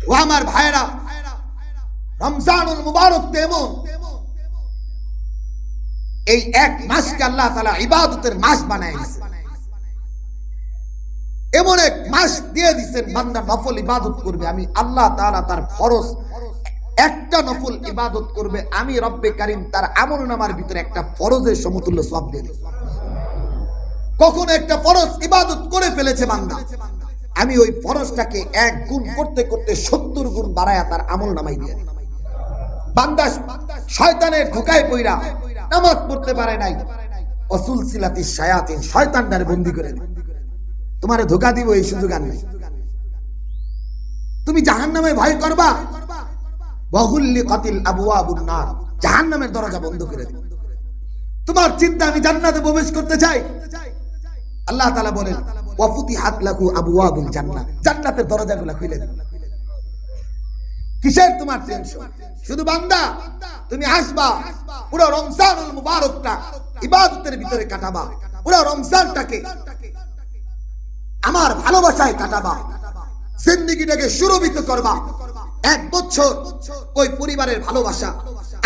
ও আমার ভাইরা রমজানুল মুবারক তেমন। এই এক মাসকে আল্লাহ তালা ইবাদতের মাস বানায় এমন এক মাস দিয়ে দিচ্ছেন বান্দা নফল ইবাদত করবে। আমি আল্লাহ তালা তার ফরজ একটা নফল ইবাদত করবে। আমি রব্বে কারিম তার আমল নামার ভিতরে একটা ফরজের সমতুল্য সব দিয়ে কখন একটা ফরজ ইবাদত করে ফেলেছে বান্দা। আমি ওই ফরজটাকে এক গুণ করতে করতে সত্তর গুণ বাড়ায়া তার আমল নামাই দিয়ে দিই বান্দা শয়তানের ধোকায় পইরা নামাজ পড়তে পারে নাই। অসুল সিলাতি শায়াতিন শয়তানটারে বন্দি করে তোমারে ধোকা দিব এই সুযোগ আর নাই। তুমি জাহান নামে ভয় করবা? বহুল্লি কাতিল আবু আবুর নার। জাহান নামের দরজা বন্ধ করে দিবে তোমার চিন্তা আমি জান্নাতে প্রবেশ করতে চাই। আল্লাহ তাআলা বলেন হাত আবু আবুল জান্নাত জান্নাতের খুলে দিন কিসের তোমার টেনশন শুধু বান্দা, তুমি আসবা, পুরো রমজানুল মুবারকটা ইবাদতের ভিতরে কাটাবা, পুরো রমজানটাকে আমার ভালোবাসায় কাটাবা, জিন্দিগিটাকে সুরভিত করবা। এক বছর ওই পরিবারের ভালোবাসা,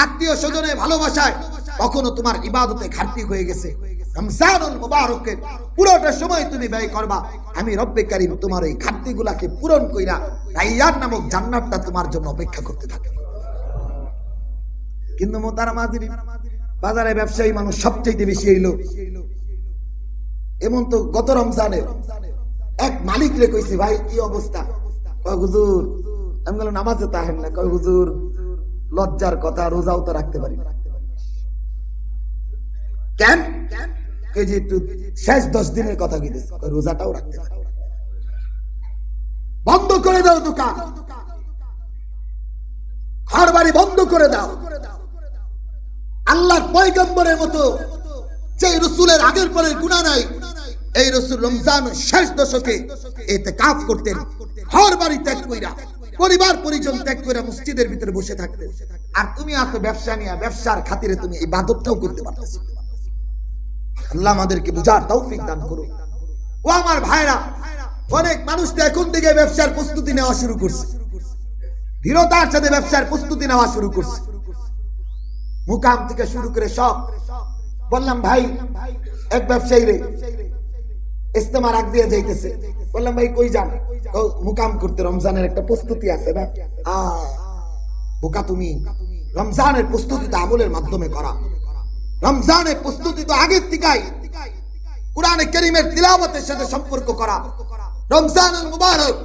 আত্মীয় স্বজনের ভালোবাসায় কখনো তোমার ইবাদতে ঘাটতি হয়ে গেছে। রমজানুল মুবারকের পুরোটা সময় তুমি ব্যয় করবা। আমি রব্বে কারিম তোমার এই ঘাটতিগুলাকে পূরণ কইরা রাইয়ান নামক জান্নাতটা তোমার জন্য অপেক্ষা করতে থাকে। কিন্তু বাজারে ব্যবসায়ী মানুষ সবচেয়ে বেশি এলো এমন তো গত রমজানে এক মালিক রে কইছি, ভাই, কি অবস্থা? কয়, হুজুর, আমি বললাম, নামাজে তাহেন না। কয়, হুজুর, লজ্জার কথা, রোজাও তো রাখতে পারি না। কেন? এই যে একটু শেষ দশ দিনের কথা কইতেছে রোজাটাও রাখতে পারি। বন্ধ করে দাও দোকান। ঘর বাড়ি বন্ধ করে দাও। আল্লাহর পয়গম্বরের মতো যে রসুলের আগের পরে গুণা নাই, এই রসুল রমজান শেষ দশকে এতে কাজ করতেন ঘর বাড়ি ত্যাগ কইরা, পরিবার পরিজন ত্যাগ করে মসজিদের ভিতরে বসে থাকতেন। আর তুমি আছো ব্যবসা নিয়ে, ব্যবসার খাতিরে তুমি এই বাদতটাও করতে পারতেছো আল্লাহ আমাদেরকে বুঝার তৌফিক দান করুন ও আমার ভাইরা, অনেক মানুষ তো এখন থেকে ব্যবসার প্রস্তুতি নেওয়া শুরু করছে। ধীরতার সাথে ব্যবসার প্রস্তুতি নেওয়া শুরু করছে। মুকাম থেকে শুরু করে সব। বললাম, ভাই, এক ব্যবসায়ী রে ইস্তেমা রাখ দিয়ে যাইতেছে। বললাম, ভাই, কই যান? মুকাম করতে রমজানের একটা প্রস্তুতি আছে না? বোকা তুমি। রমজানের প্রস্তুতি তো আমলের মাধ্যমে করা। রমজানের প্রস্তুতি তো আগের থেকেই। কোরআনে করিমের তিলাওয়াতের সাথে সম্পর্ক করা। রমজানুল মুবারক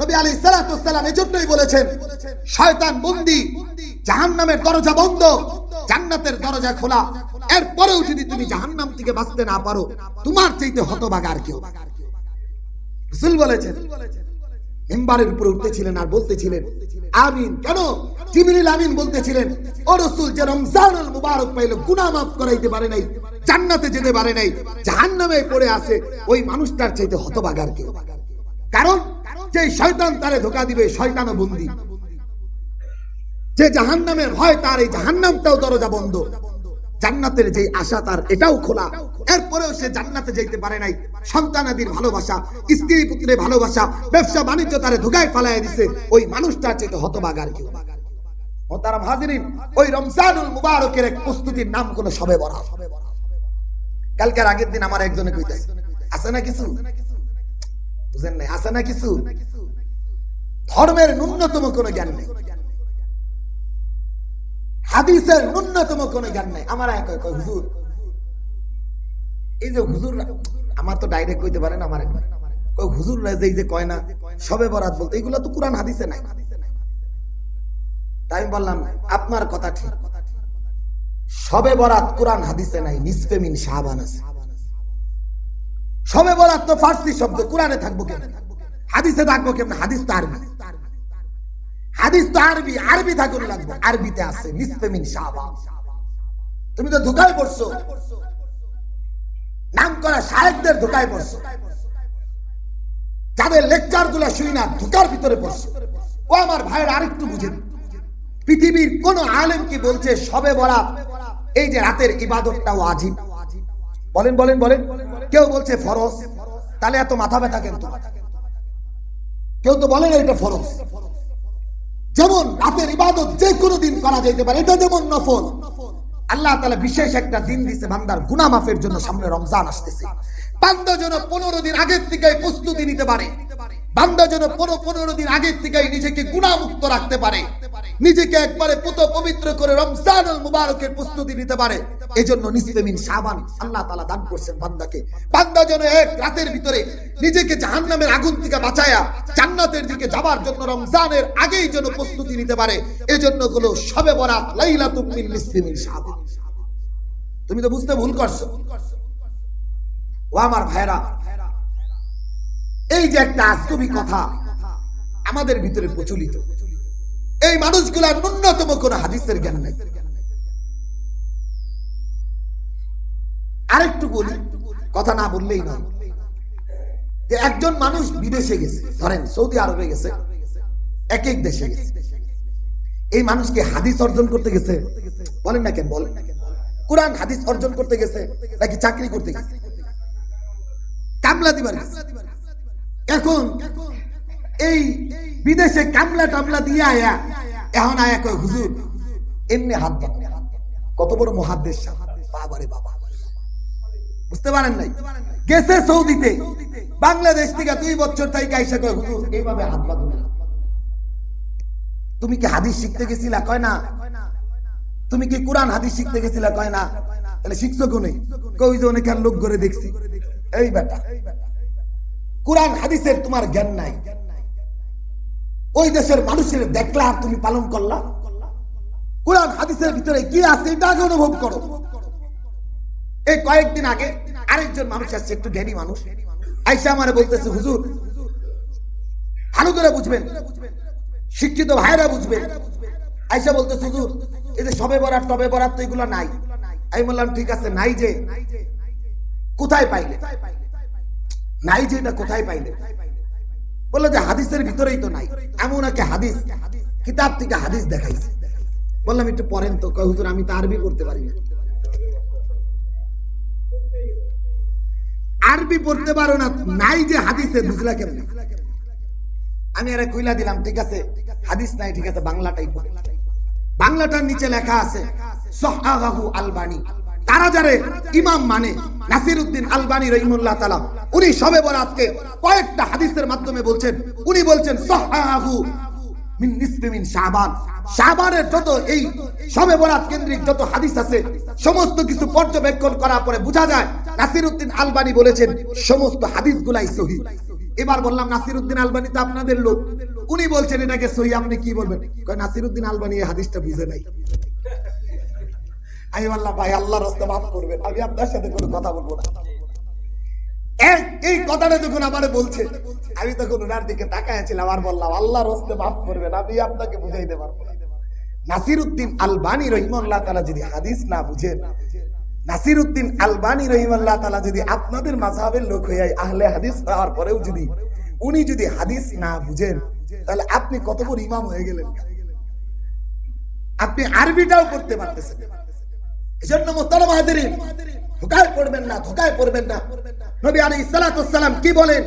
নবী আলাইহিস সালাতু ওয়াসসালাম এজন্যই বলেছেন, শয়তান বন্দী, জাহান্নামের দরজা বন্ধ, জান্নাতের দরজা খোলা। এরপরেও যদি তুমি জাহান্নাম থেকে বাঁচতে না পারো, তোমার চাইতে হতভাগা আর কেউ রাসূল বলেছেন মেম্বারের উপরে উঠতেছিলেন আর বলতেছিলেন, আমিন। কেন? আমিন বলতেছিলেন, ও যে রমজানুল মুবারক মাফ করাইতে পারে নাই, জান্নাতে যেতে পারে নাই, জাহান্নামে পড়ে আছে, ওই মানুষটার চাইতে হতভাগার কেউ? কারণ, যে শয়তান তারে ধোকা দিবে, শয়তানও বন্দী। যে জাহান্নামের ভয়, তার এই জাহান্নামটাও দরজা বন্ধ। জান্নাতের যে আশা তার এটাও খোলা। এরপরেও সে জান্নাতে যাইতে পারে নাই। সন্তানাদির ভালোবাসা, স্ত্রী পুত্রের ভালোবাসা, ব্যবসা বাণিজ্য তারে ধোকায় ফালাই দিছে। ওই মানুষটার চেয়ে হতবাগার কেউ হাজিরিন, ওই রমজানুল মুবারকের এক প্রস্তুতির নাম কোন সবে কালকের আগের দিন আমার একজনে আছে না কিছু? বুঝেন নাই, আছে না কিছু? ধর্মের ন্যূনতম কোনো জ্ঞান নেই। হাদিসের ন্যূনতম কোনো জ্ঞান নাই। আমার এক হুজুর। এই যে হুজুর আমার তো ডাইরেক্ট কইতে পারেন আমার হুজুর যে কয় না, সবে বরাত বলতে, এগুলো তো হাদিসে নাই। তাই বললাম, আপনার কথা ঠিক। সবে বরাত কোরআন হাদিসে নাই, নিসফে মিন শাহবান আছে। সবে বরাত তো ফার্সি শব্দ, কোরআনে থাকব কেন হাদিসে থাকব কেমন? হাদিস তো আরবি। হাদিস তো আরবি আরবি থাকুন লাগবে। আরবিতে আছে, নিসফে মিন শাহবান তুমি তো ধোকায় পড়ছো। নাম করা শায়েকদের ধোকায় পড়ছো। যাদের লেকচারগুলা শুই না, ধোকার ভিতরে পড়ছো। ও আমার ভাইয়ের আরেকটু বুঝেন। পৃথিবীর কোন আলেম কি বলছে, সবে বরাত, এই যে রাতের ইবাদতটাও আজিব বলেন বলেন বলেন। কেউ বলছে ফরজ, তাহলে এত মাথা ব্যথা কেন? কেউ তো বলেন এটা ফরজ। রাতের ইবাদত যে কোনো দিন করা যেতে পারে। এটা যেমন নফল। আল্লাহ তালা বিশেষ একটা দিন দিছে বান্দার গুনামাফের জন্য সামনে রমজান আসতেছে। যেন পনেরো দিন আগের থেকে প্রস্তুতি নিতে পারে। বান্দা যেন পনেরো পনেরো দিন আগের থেকে নিজেকে গুণামুক্ত রাখতে পারে। নিজেকে একবারে পুত পবিত্র করে রমজান মুবারকের প্রস্তুতি নিতে পারে। এজন্য নিসফেমিন শাবান আল্লাহ তাআলা দান করছেন বান্দাকে। বান্দা যেন এক রাতের ভিতরে নিজেকে জাহান্নামের আগুন থেকে বাঁচায়া জান্নাতের দিকে যাবার জন্য রমজানের আগেই যেন প্রস্তুতি নিতে পারে। এজন্যগুলো সবে বরাত লাইলাতুম মিন নিসফেমিন সাবান তুমি তো বুঝতে ভুল করছ। ও আমার ভাইরা এই যে একটা আস্তবিক কথা আমাদের ভিতরে প্রচলিত। এই মানুষগুলার ন্যূনতম কোন হাদিসের জ্ঞান নাই। আরেকটু বলি, কথা না বললেই নয়। যে একজন মানুষ বিদেশে গেছে, ধরেন সৌদি আরবে গেছে, এক এক দেশে গেছে। এই মানুষকে হাদিস অর্জন করতে গেছে, বলেন না কেন, বলেন কোরআন হাদিস অর্জন করতে গেছে, নাকি চাকরি করতে গেছে? কামলা দিবার গেছে। এখন এই বিদেশে কামলা টামলা দিয়ে আয়া, এখন আয়া কয়, হুজুর, এমনি হাত কত বড় মহাদেশ বাবারে বাবা। বুঝতে পারেন নাই? গেছে সৌদিতে। বাংলাদেশ থেকে দুই বছর তাই কাইসা কয়, হুজুর, এইভাবে হাত তুমি কি হাদিস শিখতে গেছিলা? কয় না। তুমি কি কোরআন, হাদিস শিখতে গেছিলা? কয় না। তাহলে শিখছো কোনে? কই যে অনেক লোক করে দেখছি। এই বেটা। কোরআন, হাদিসের তোমার জ্ঞান নাই। ওই দেশের মানুষের দেখলা তুমি পালন করলা। কোরআন, হাদিসের ভিতরে কি আছে, এটা অনুভব করো। এই কয়েকদিন আগে আরেকজন মানুষ আসছে, একটু জ্ঞানী মানুষ। আইসা আমারে বলতেছে, হুজুর, ভালো করে বুঝবেন। শিক্ষিত ভাইরা বুঝবেন। আইসা বলতেছে, হুজুর, এই যে সবে বরাত, টবে বরাত তো এগুলো নাই। আমি বললাম, ঠিক আছে, নাই যে। কোথায় পাইলে? নাই যে এটা কোথায় পাইলে। বলল যে হাদিসের ভিতরেই তো নাই। এমন একটা হাদিস, কিতাব থেকে হাদিস দেখাইছে। বললাম, একটু পড়েন তো। হুজুর, আমি তো আরবি পড়তে পারি না। আরবি পড়তে পারো না, নাই যে হাদিসে বুঝলা কেমন? আমি আরে কইলা দিলাম, ঠিক আছে? হাদিস নাই, ঠিক আছে, বাংলাটাই পড়ে। বাংলাটার নিচে লেখা আছে সহাহু আলবানি। তারা যারে ইমাম মানে নাসির উদ্দিন আলবানি রহিমুল্লাহ তালা। উনি সবে বরাতকে কয়েকটা হাদিসের মাধ্যমে বলছেন। উনি বলছেন পর্যবেক্ষণ করার পরে যায় বলেছেন, সমস্ত এবার বললাম আলবানি আপনাদের লোক। উনি বলছেন, এটাকে সহি আপনি কি বলবেন? কয় নাসির উদ্দিন আলবানি এই হাদিসটা বুঝে নাই। আমি বললাম ভাই আল্লাহ রাস্তা মাফ করবেন। আমি আপনার সাথে কোনো কথা বলব না। এই- কথাটা যখন আমারে বলছে, আমি তখন ওনার দিকে তাকাইছিলাম আর বললাম আল্লাহ মাফ করবেন, আমি আপনাকে। নাসির উদ্দিন আলবানী রহিমল্লাহ তালা যদি হাদিস না বুঝেন আলবানী রহিমাল্লাহ তালা যদি আপনাদের মাঝহাবের লোক হয়ে আহলে হাদিস হওয়ার পরেও যদি উনি যদি হাদিস না বুঝেন, তাহলে আপনি কত বড় ইমাম হয়ে গেলেন আপনি আরবিটাও করতে পারতেছেন এজন্য মোহতারাম হাজিরিন, ধোকায় পড়বেন না, ধোকায় পড়বেন না। নবী আলাইহিস সালাতু সালাম কি বলেন?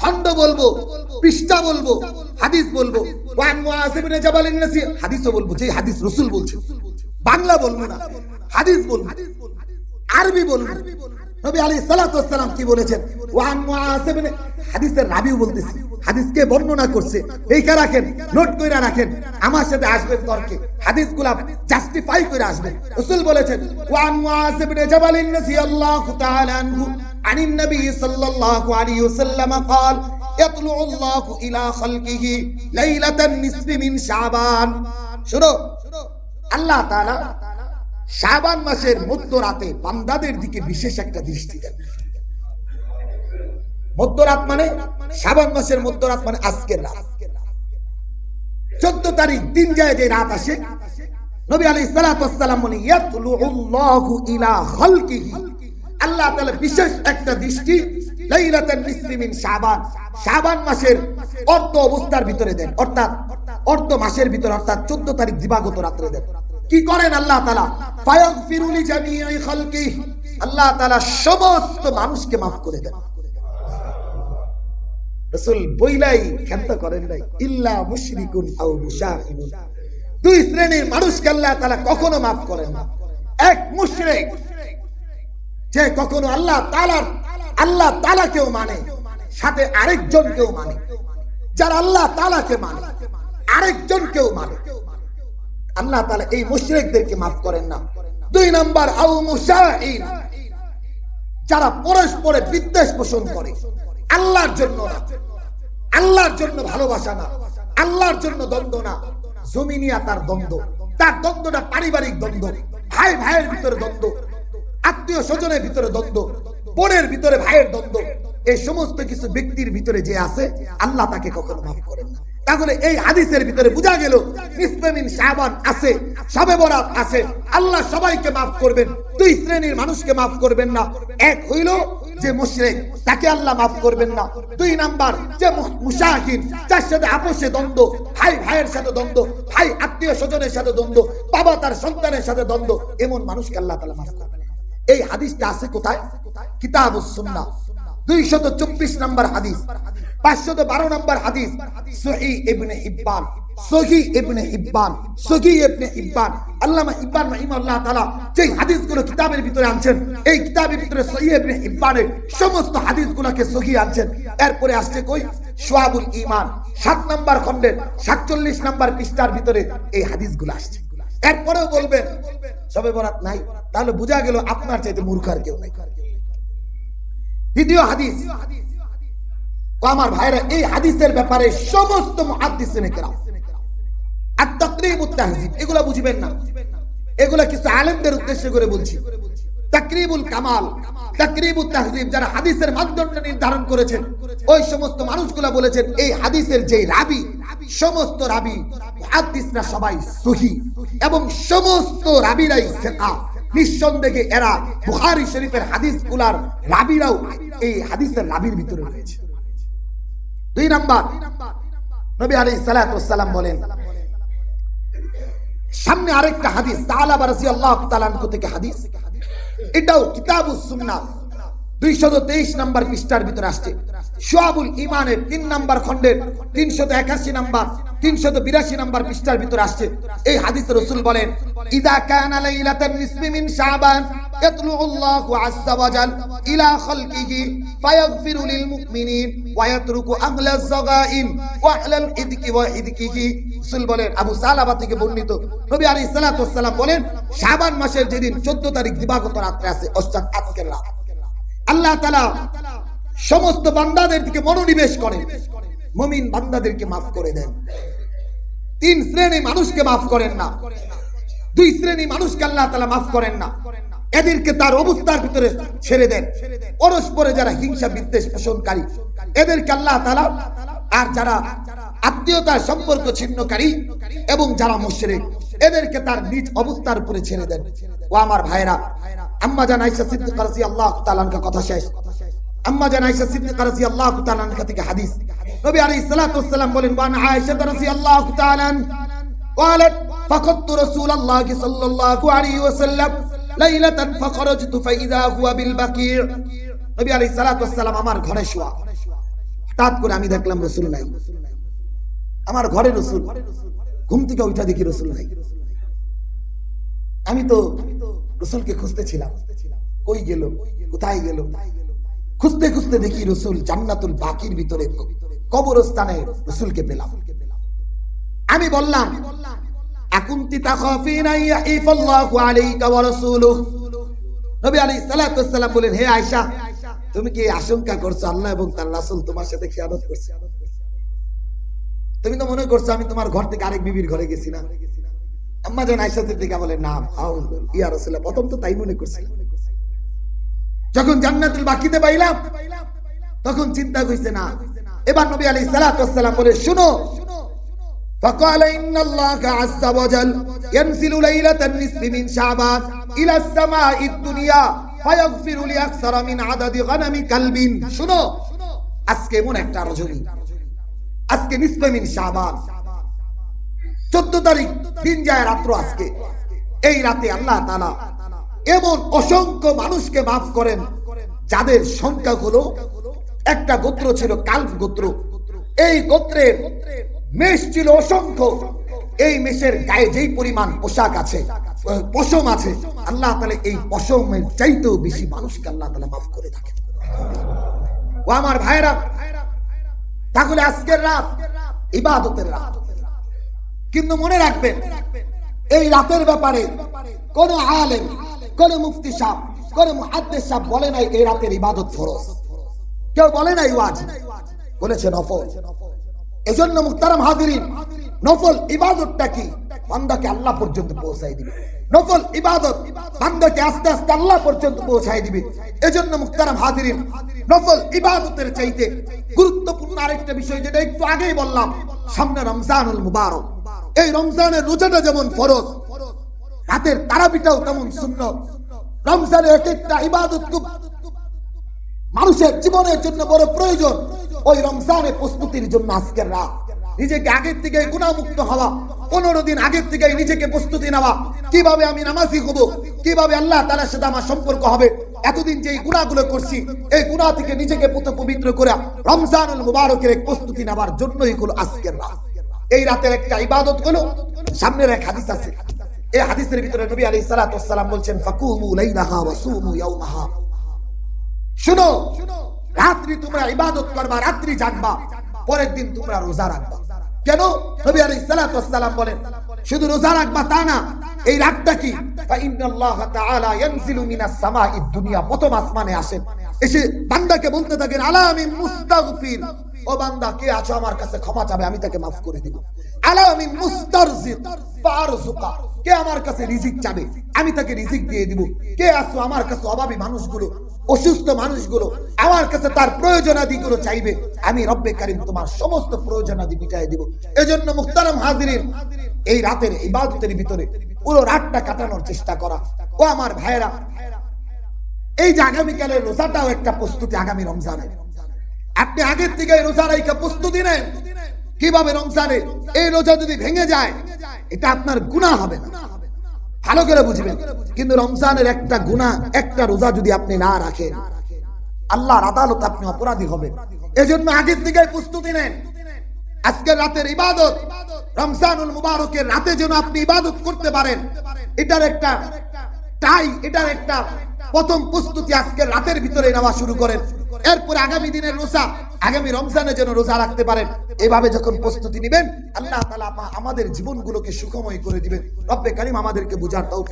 খন্ড বলব, পৃষ্ঠা বলব, হাদিস বলব। হাদিসও বলব যে হাদিস রাসূল বলছে। বাংলা বলব না, হাদিস বলব। আরবি বলব। নবী সালাতু সালাম কি বলেছেন? ওয়ান হাদিসের রাবিও বলতেছি। হাদিসকে বর্ণনা করছে এইটা রাখেন নোট কইরা রাখেন আমার সাথে আসবেন তর্কে হাদিসগুলা জাস্টিফাই করে আসবেন রাসূল বলেছেন ওয়ান মুআজ ইবনে জাবাল রাদিয়াল্লাহু তাআলা আনহু عن النبي صلى الله عليه وسلم قال يطلع الله إلى خلقه ليلة النصف من شعبان শুনো আল্লাহ তাআলা শাবান মাসের মধ্যরাতে বান্দাদের দিকে বিশেষ একটা দৃষ্টি দেন মধ্যরাত মানে শাবান মাসের মধ্যরাত মানে আজকের রাত। চোদ্দ তারিখ দিন যায় যে রাত আসে। নবী আলী বলে আল্লাহ বিশেষ একটা দৃষ্টি মাসের অবস্থার ভিতরে দেন, অর্থাৎ মাসের ভিতরে, অর্থাৎ 14 তারিখ দিবাগত রাত্রে দেন। কি করেন আল্লাহ আল্লাহ সমস্ত মানুষকে maaf করে দেন। রসুল বইলাই করেন নাই, ইল্লা মুশরিকুন আও মুশাহিনুন দুই শ্রেণির মানুষকে আল্লাহ কখনো করেন না। এক মুশরিক, যে কখনো আল্লাহ আল্লাহ মানে সাথে আরেকজনকেও মানে। যারা আল্লাহ মানে আরেকজনকেও মানে। আল্লাহ এই মুশরিকদেরকে করেন না। দুই নাম্বার যারা বিদ্বেষ পোষণ করে আল্লাহর জন্য না। আল্লাহর জন্য ভালোবাসা না। আল্লাহর জন্য দ্বন্দ্ব না। জমিনিয়া তার দ্বন্দ্ব। তার দ্বন্দ্বটা পারিবারিক দ্বন্দ্ব। ভাই, ভাইয়ের ভিতরে দ্বন্দ্ব। আত্মীয় স্বজনের ভিতরে দ্বন্দ্ব। বোনের ভিতরে ভাইয়ের দ্বন্দ্ব। এই সমস্ত কিছু ব্যক্তির ভিতরে যে আছে, আল্লাহ তাকে কখনো মাফ করেন না। তাহলে এই হাদিসের ভিতরে বোঝা গেল নিসফেমিন শাবান আছে, সবে বরাত আছে। আল্লাহ সবাইকে মাফ করবেন। দুই শ্রেণির মানুষকে মাফ করবেন না। এক হইল যে মুশরিক, তাকে আল্লাহ মাফ করবেন না। দুই নাম্বার, যে মু- মুশাহিন যার সাথে আপোষে দ্বন্দ্ব, ভাই ভাইয়ের সাথে দ্বন্দ্ব, ভাই আত্মীয় স্বজনের সাথে দ্বন্দ্ব, বাবা তার সন্তানের সাথে দ্বন্দ্ব, এমন মানুষকে আল্লাহ তালা মাফ করবেন এই হাদিসটা আছে কোথায়? কিতাবুস সুন্নাহ। দুইশত চব্বিশ নম্বর হাদিস, পাঁচশত বারো নম্বর হাদিস, সহি ইবনে হিব্বান। সহি ইবনে হিব্বান, সহি ইবনে হিব্বান। আল্লামা ইব্বান রাহিমাহুল্লাহ তাআলা যে হাদিসগুলো কিতাবের ভিতরে আনছেন, এই কিতাবের ভিতরে সহি ইবনে হিব্বানের সমস্ত হাদিসগুলোকে সহি আনছেন। এরপরে আসছে কই? সোয়াবুল ঈমান, সাত নম্বর খণ্ডের সাতচল্লিশ নম্বর পৃষ্ঠার ভিতরে এই হাদিসগুলো আসছে। এরপরেও বলবেন সবে বরাত নাই, তাহলে বোঝা গেল আপনার চাইতে মূর্খ আর কেউ নাই। দ্বিতীয় হাদিস আমার ভাইরা এই হাদিসের ব্যাপারে সমস্ত মুহাদ্দিসিনে কেরাম হাদিসের নির্ধারণ করেছেন, ওই সমস্ত মানুষগুলা বলেছেন, এই হাদিসের যে রাবি, সমস্ত রাবি, মুহাদ্দিসরা সবাই সহি এবং সমস্ত রাবিরাই সেকা নিঃসন্দেহে এরা বুখারী শরীফের হাদিসগুলার রাবিরাও এই হাদিসের রাবির ভিতরে রয়েছে। দুই নাম্বার, নবী সালাতু ওয়াসসালাম বলেন সামনে আরেকটা হাদিস সাহাবা রাদিয়াল্লাহু আল্লাহ আনহু থেকে হাদিস। এটাও কিতাবুস সুন্নাহ। দুইশত পৃষ্ঠার ভিতরে আসছে। সোয়াবুল ইমানের তিন খন্ডের তিনশত একাশি বর্ণিত সালাম বলেন মাসের যেদিন 14 তারিখ দিবাগত রাত্রে আছে অর্থাৎ আজকের রাত। আল্লাহ তাআলা সমস্ত বান্দাদের দিকে মনোনিবেশ করেন মুমিন বান্দাদেরকে মাফ করে দেন। তিন শ্রেণি মানুষকে মাফ করেন না। দুই শ্রেণি মানুষকে আল্লাহ তাআলা মাফ করেন না। এদেরকে তার অবস্থার ভিতরে ছেড়ে দেন। পরস্পরে যারা হিংসা বিদ্বেষ পোষণকারী, এদেরকে আল্লাহ তাআলা আর যারা আত্মীয়তার সম্পর্ক ছিন্নকারী এবং যারা মুশরিক, এদেরকে তার নিজ অবস্থার উপরে ছেড়ে দেন। ও আমার ভাইরা আম্মা জান আয়েশা সিদ্দিকা রাদিয়াল্লাহু তাআলা আনহা কথা শেষ আম্মা জান আয়েশা সিদ্দিকা রাদিয়াল্লাহু তাআলা আনহা থেকে হাদিস নবী আলাইহিস সালাতু ওয়াসসালাম বলেন ওয়ান আয়েশা রাদিয়াল্লাহু তাআলা قالت فقدت رسول الله صلى الله عليه وسلم ليلة فخرجت فإذا هو بالبقيع নবী আলাইহিস সালাতু ওয়াসসালাম আমার ঘরে শোয়া হঠাৎ করে আমি দেখলাম রাসূল নাই আমার ঘরে রসুল ঘুম থেকে উঠা দেখি রসুল নাই আমি তো রসুলকে খুঁজতেছিলাম। কই গেল? কোথায় গেল? খুঁজতে খুঁজতে দেখি রসুল জান্নাতুল বাকির ভিতরে কবরস্থানে রসুলকে পেলাম। আমি বললাম, আকুন্তি নবী বলেন, হে তুমি কি আশঙ্কা করছ আল্লাহ এবং তার রাসূল তোমার সাথে খেয়ানত করছে? তুমি তো মনে করছ আমি তোমার ঘর থেকে আরেক বিবির ঘরে গেছি না। আম্মা যেন আয়সা সিদ্দিকা বলে না আউ ইয়া রাসূলুল্লাহ প্রথম তো তাই মনে করছি যখন জান্নাতুল বাকিতে পাইলাম তখন চিন্তা কইছে না এবার নবী আলাইহিস সালাতু ওয়াসসালাম বলে শুনো فقال إن الله عز وجل ينزل ليلة النصف من شعبان إلى السماء الدنيا فيغفر لأكثر من عدد غنم كلب শুনো আজকে এমন একটা রজনী আজকে নিসফে মিন শাবান 14 তারিখ দিন যায় রাত্র আজকে। এই রাতে আল্লাহ তাআলা এমন অসংখ্য মানুষকে maaf করেন, যাদের সংখ্যা হলো, একটা গোত্র ছিল কাল্প গোত্র। এই গোত্রের মেষ ছিল অসংখ্য। এই মেষের গায়ে যেই পরিমাণ পোশাক আছে, পশম আছে, আল্লাহ তাআলা এই পশমের চাইতেও বেশি মানুষকে আল্লাহ তালা মাফ করে থাকে ও আমার ভাইরা তাহলে আজকের রাত ইবাদতের রাত। কিন্তু মনে রাখবেন, এই রাতের ব্যাপারে কোন আলেম, কোন মুফতি সাহ কোন মুহাদ্দিস সাহ বলে নাই এই রাতের ইবাদত ফরজ। কেউ বলে নাই ওয়াজ, বলেছে নফল। এজন্য মুক্তারাম হাজিরিন, নফল ইবাদতটা কি? বান্দাকে আল্লাহ পর্যন্ত পৌঁছাই দিবে। নফল ইবাদত বান্দাকে আস্তে আস্তে আল্লাহ পর্যন্ত পৌঁছাই দিবে। এজন্য মুক্তারাম হাজিরিন, নফল ইবাদতের চাইতে গুরুত্বপূর্ণ আরেকটা বিষয় যেটা একটু আগেই বললাম, সামনে রমজানুল মুবারক। এই রমজানের রোজাটা যেমন ফরজ, রাতের তারাবিটাও তেমন সুন্নত। রমজানের এক একটা ইবাদত খুব মানুষের জীবনের জন্য বড় প্রয়োজন। ওই রমজানে প্রস্তুতির জন্য আজকের রাত। নিজেকে আগের থেকে গুণামুক্ত হওয়া, পনেরো দিন আগের থেকে নিজেকে প্রস্তুতি নেওয়া। কীভাবে আমি নামাজি হব? কীভাবে আল্লাহ তালার সাথে আমার সম্পর্ক হবে? এতদিন যে গুণাগুলো করছি, এই গুণা থেকে নিজেকে পবিত্র করে রমজানুল মুবারকের প্রস্তুতি নেওয়ার জন্যই হলো আজকের রাত। এই রাতের একটা ইবাদত হলো, সামনের এক হাদিস আছে। এই হাদিসের ভিতরে নবী আলাইহিস সালাতু সালাম বলছেন শুনো, রাত্রি তোমরা ইবাদত করবা, রাত্রি জাগবা, পরের দিন তোমরা রোজা রাখবা। কেন? নবী আলাইহিস সালাতু সালাম বলেন, শুধু রোজা রাখবা তা না, এই রাতটা কি? ফা ইন্নাল্লাহ তাআলা ইয়ানজিলু মিনাস সামাই দুনিয়া প্রথম আসমানে আসেন। এসে বান্দাকে বলতে থাকেন আলা আমি মুস্তাগফির। ও বান্দা, কে আছো আমার কাছে ক্ষমা চাবে, আমি তাকে মাফ করে দিব। আলা আমি মুস্তারজিক ফারজুকা কে আমার কাছে রিজিক চাবে, আমি তাকে রিজিক দিয়ে দিব। কে আছো আমার কাছে অভাবী মানুষগুলো, অসুস্থ মানুষগুলো, আমার কাছে তার প্রয়োজনাদি গুলো চাইবে, আমি রব্বে কারিম তোমার সমস্ত প্রয়োজনাদি মিটাই দিব। এজন্য মুখতারাম হাজিরিন, এই রাতের ইবাদতের ভিতরে পুরো রাতটা কাটানোর চেষ্টা করা। ও আমার ভাইয়েরা এই যে আগামীকালের রোজাটাও একটা প্রস্তুতি আগামী রমজানের। আপনি আগের থেকে রোজা রাইকা প্রস্তুতি নেন। কীভাবে রমজানে এই রোজা যদি ভেঙে যায়, এটা আপনার গুণা হবে না। ভালো করে বুঝবেন। কিন্তু রমজানের একটা গুণা একটা রোজা যদি আপনি না রাখেন, আল্লাহর আদালত আপনি অপরাধী হবেন। এজন্য আগের থেকে প্রস্তুতি নেন। আজকের রাতের ইবাদত, রমজানুল মুবারকের রাতে যেন আপনি ইবাদত করতে পারেন, এটার একটা টাই এটার একটা প্রথম প্রস্তুতি আজকে রাতের ভিতরে নেওয়া শুরু করেন। এরপরে আগামী দিনের রোজা, আগামী রমজানের জন্য রোজা রাখতে পারেন। এভাবে যখন প্রস্তুতি নেবেন, আল্লাহ তালা আমা- আমাদের জীবনগুলোকে সুখময় করে দিবেন। রব্বে কারিম আমাদেরকে বুঝার তৌফিক